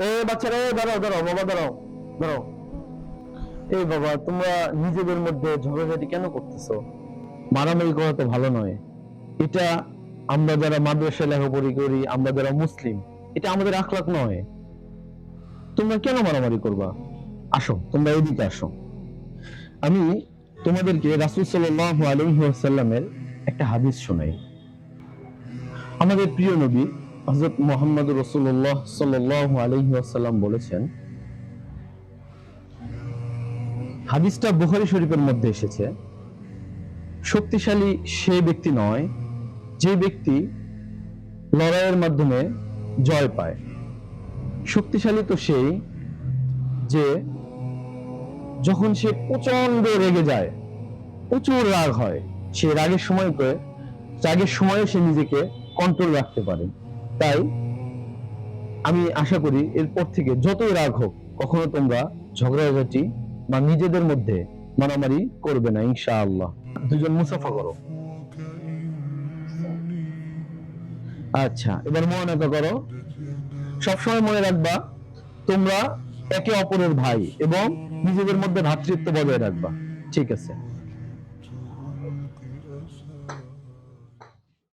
এ বাচ্চারা দাঁড়াও দাঁড়াও, বাবা, দাঁড়াও দাঁড়াও। এই বাবা, তোমরা নিজেদের মধ্যে ঝগড়াঝাটি কেন করতেছো? মারামারি করা তো ভালো নয়। এটা আমরা যারা লেখাপড়ি করি, আমরা যারা মুসলিম, এটা আমাদের আখলাক নয়। তোমরা কেন মারামারি করবা? আসো, তোমরা এদিকে আসো। আমি তোমাদেরকে রাসূল সাল্লাল্লাহু আলাইহি ওয়াসাল্লামের একটা হাদিস শোনাই। আমাদের প্রিয় নবী হযরত মুহাম্মদ আলাইহি ওয়াসাল্লাম বলেছেন, হাদিসটা শরীফের মধ্যে এসেছে, শক্তিশালী সে ব্যক্তি নয় যে ব্যক্তি লড়াইয়ের মাধ্যমে জয় পায়। শক্তিশালী তো সেই যে যখন সে প্রচণ্ড রেগে যায়, প্রচুর রাগ হয়, সে রাগের সময় করে রাগের সময়ে সে নিজেকে কন্ট্রোল রাখতে পারে। তাই আমি আশা করি এরপর থেকে যতই রাগ হোক, কখনো তোমরা ঝগড়াঝাটি বা নিজেদের মধ্যে মারামারি করবে না, ইনশাআল্লাহ। দুজন মুসাফা করো। আচ্ছা এবার মনে করো। সবসময় মনে রাখবা, তোমরা একে অপরের ভাই এবং নিজেদের মধ্যে ভ্রাতৃত্ব বজায় রাখবা। ঠিক আছে।